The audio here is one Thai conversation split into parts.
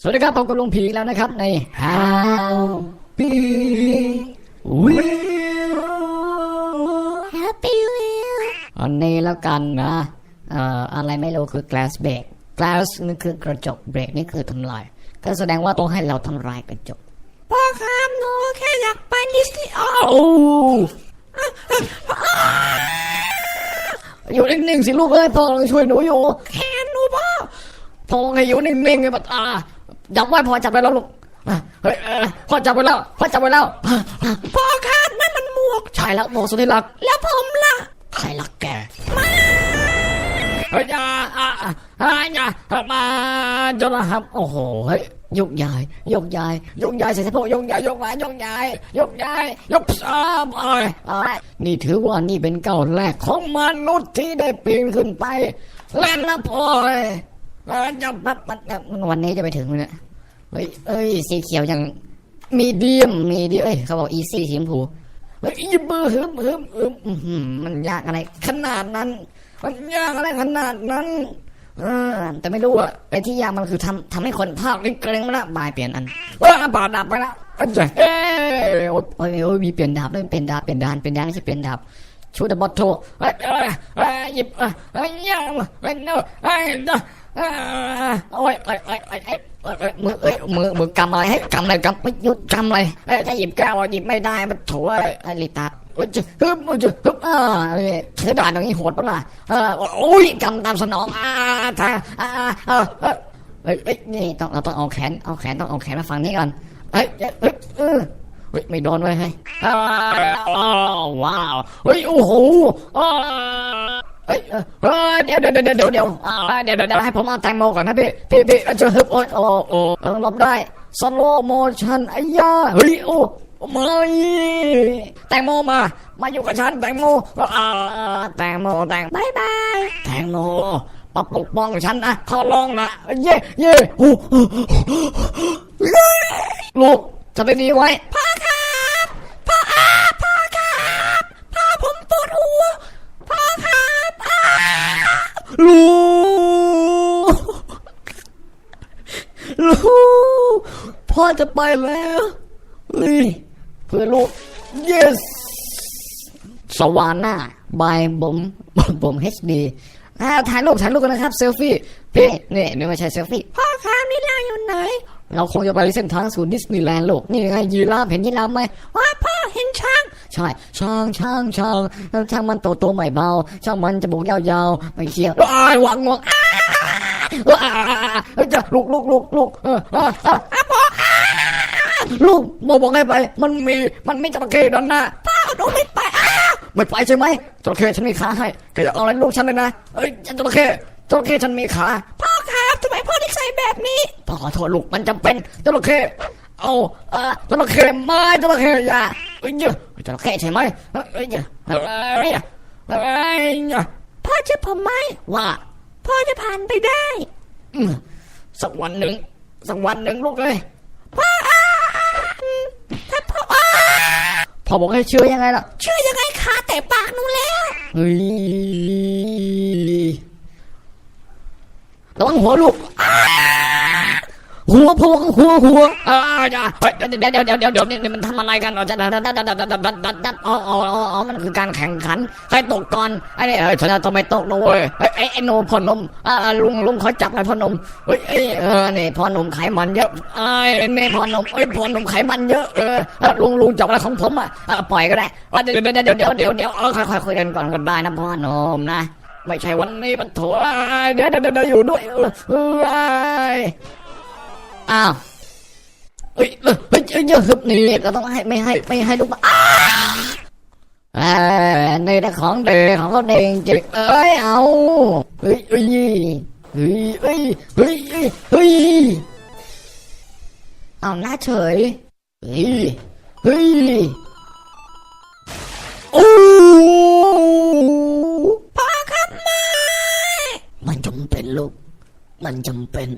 สวัสดีครับพบกับลุงผีอีกแล้วนะครับ ใน How Be Will Happy Wheel อันนี้แล้วกันนะเอ่ออะไรไม่รู้คือ glass break glass นี่คือกระจก break นี่คือทำลาย ก็แสดงว่าต้องให้เราทำลายกระจกพ่อครับหนูแค่อยากไปดิสนีย์อ้าวโอ้อยู่นิ่งๆสิลูกเอ้ยพ่อกำลังช่วยหนูอยู่แขนหนูพ่อพ่อให้อยู่นิ่งๆไงปะตา จับไว้พ่อจับไปแล้วลูกอะเฮ้ยเอ่อพ่อจับไปแล้วพ่อจับไปแล้วพ่อครับนั่นมันหมวก ใช่แล้วโมสุดที่รักแล้วผมล่ะ ใครรักแกเฮ้ยอย่าอะอะอะอย่ามาจนนะครับโอ้โหเฮ้ยยกย้ายยกย้ายยกย้ายใส่สะโพกยกย้ายยกมายกย้ายยกย้ายยกซ้ำเอ้ยเอ้ยนี่ถือว่านี่เป็นก้าวแรกของมนุษย์ที่ได้ปีนขึ้นไปเล่นนะพ่อย วันนี้จะไปถึงเนี่ยเฮ้ยเอ้ย สีเขียวยังมีเดียมมีเดียเอ้ยเขาบอกอีซี่สีชมพูเฮ้ยยิบมือฮึมฮึมฮึมอื้อหือมันยากอะไร ขนาดนั้น มันยากอะไรขนาดนั้นเออแต่ไม่รู้อะไอ้ที่ยากมันคือทำทำให้คนภาคนี่เกรงมาละบายเปลี่ยนอันว้าบาดดับไปละอ้ยเอ้ยโอ้ยโอ้ยโอ้ยมีเปลี่ยนดาบด้วยเปลี่ยนดาบเปลี่ยนดานเปลี่ยนดานไม่ใช่เปลี่ยนดาบชูดบอทโทเอ้ยเอ้ยเอ้ยหยิบเอ้ยเอ้ยยากเอ้ยเอ้ย เอ้ยเอ้ยโอ้ยเอ้ยเอ้ยเอ้ยเอ้มือเอ้ยมือมือกำอะไรให้กำอะไรกำไม่หยุดกำอะไรเอ้ยถ้าหยิบแก้วหยิบไม่ได้มันถั่วไอ้ลิตาโอ้ยฮึบโอ้ยฮึบอ่าเนี่ยถือด่าตรงนี้โหดปะล่ะเออโอ้ยกำตามสนองอ่าท่าอ่าเออเออเฮ้ยเฮ้ยนี่ต้องเราต้องเอาแขนเอาแขนต้องเอาแขนมาฝั่งนี้ก่อนเฮ้ยเฮ้ยเฮ้ยเออเฮ้ยไม่โดนเว้ยเฮ้ยอ้าวว้าวเฮ้ยโอ้โหอ้า เฮ้ยเออเดี๋ยวเดี๋ยวเดี๋ยวเดี๋ยวเดี๋ยวเดี๋ยวเดี๋ยวให้ผมเอาแตงโมก่อนนะพี่พี่พี่จะฮึบโอ้ยโอ้โอ้ลบได้สโลโมชันไอ้ยาเฮ้ยโอ้ไม่แตงโมมา มาอยู่กับฉันแตงโมอ่าแตงโมแตงบายบายแตงโมมาปกป้องฉันนะขอร้องนะเย่เย่ฮู้ลูกจะไปดีไว้ พ่อครับพ่ออาพ่อครับพ่อผมปวดหัวพ่อครับอา ลูกลูกพ่อจะไปแล้วเฮ้ยเพื่อลูก yes สวาน่าบายบมบม HD อ่าถ่ายรูปถ่ายรูปกันนะครับเซลฟี่พี่นี่นี่ไม่ใช่เซลฟี่พ่อครับนี่เราอยู่ไหน เราคงจะไปเส้นทางสู่ดิสนีย์แลนด์โลกนี่ไงยีราฟเห็นยีราฟไหมว้า ใช่ช้างช้างช้างช้างมันโตโตไม่เบาช้างมันจมูกยาวๆไม่เขี้ยวอ้ายวางงวงอ้าอ้าเฮ้ยจะลุกลุกลุกลุกเออเออเอออะพ่ออ้าลูกบอกบอกให้ไป มันมีมันไม่จระเข้ด้านหน้าพ่อหนูไม่ไปอาไม่ไปใช่ไหมจระเข้ฉันมีขาให้แกจะเอาอะไรลูกฉันเลยนะเอ้ยจระเข้จระเข้ฉันมีขาพ่อครับทำไมพ่อถึงใส่แบบนี้พ่อขอโทษลูกมันจำเป็นจระเข้เอาเออจระเข้ไม้จระเข้อย่าเอ้ยเยอะ จระเข้ใช่ไหมเอ้ยเยอะเอ้ยเอ้ยเยอะพ่อจะผมไหมว่าพ่อจะผ่านไปได้อืมสักวันหนึ่งสักวันหนึ่งลูกเลยพ่ออาถ้าพ่ออาพ่อบอกให้เชื่อยังไงล่ะ เชื่อยังไงขาแต่ปากหนูแล้วเฮ้ยระวังหัวลูกอ้า หัวพวงหัวหัวเออเดี๋ยวเดี๋ยวเดี๋ยวเดี๋ยวเดี๋ยวนี่มันทำอะไรกันเราจะดัดดัดดัดดัดดัดดัดดัดอ๋ออ๋ออ๋อมันคือการแข่งขันใครตกก่อนไอ้เนี่ยเออฉันจะทำไมตกนะเว้ยไอ้ไอ้โนพ่อนมอ่าลุงลุงเขาจับไอ้พ่อนมเฮ้ยเออนี่พ่อนมไขมันเยอะไอ้เนี่พ่อนมไอ้พ่อนมไขมันเยอะเออลุงลุงจับอะไรของผมอะปล่อยก็ได้เดี๋ยวเดี๋ยวเดี๋ยวเดี๋ยวเดี๋ยวเออค่อยๆคุยกันก่อนก็ได้นะพ่อนมนะไม่ใช่วันนี้มันโถเดี๋ยวเดี๋ยวอยู่ด้วยเออ อ้าวเฮ้ยเฮ้ยเฮ้ยเฮ้ยฮึบนี่เราต้องให้ไม่ให้ไม่ให้ลูกอ้าเอ้ยนี่แต่ของเด็กของเขาเด็กจริงเอ้ยเอาเฮ้ยเฮ้ยเฮ้ยเฮ้ยเฮ้ยเฮ้ยเฮ้ยเอาหน้าเฉยเฮ้ยเฮ้ยโอ้พ่อครับไม่มันจำเป็นลูกมันจำเป็น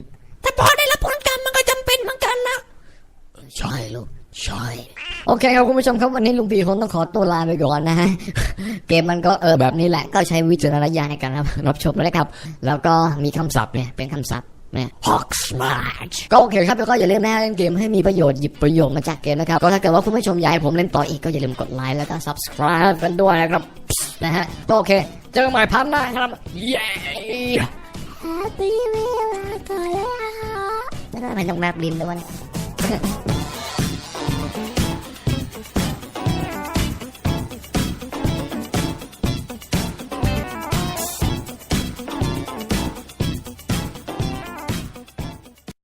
ใช่โอเคครับคุณผู้ชมครับวันนี้ลุงพีคงต้องขอตัวลาไปก่อนนะฮะเกมมันก็เออแบบนี้แหละก็ใช้วิจารณญาณในการรับรับชมนะครับ แล้วก็มีคำศัพท์เนี่ยเป็นคำศัพท์นะฮอกสมาร์ก็โอเคครับแล้วก็อย่าลืมนะฮะเล่นเกมให้มีประโยชน์หยิบประโยชน์มาจากเกมนะครับ ก็ถ้าเกิดว่าคุณผู้ชมอยากให้ผมเล่นต่ออีกก็อย่าลืมกดไลค์แล้วก็ subscribe กันด้วยนะครับนะฮะก็โอเค เจอกันใหม่พันหน้าครับเย้แฮปปี้เวลาก่อนเลยอะไม่ต้องแลบลิ้นด้วยวะเนี่ย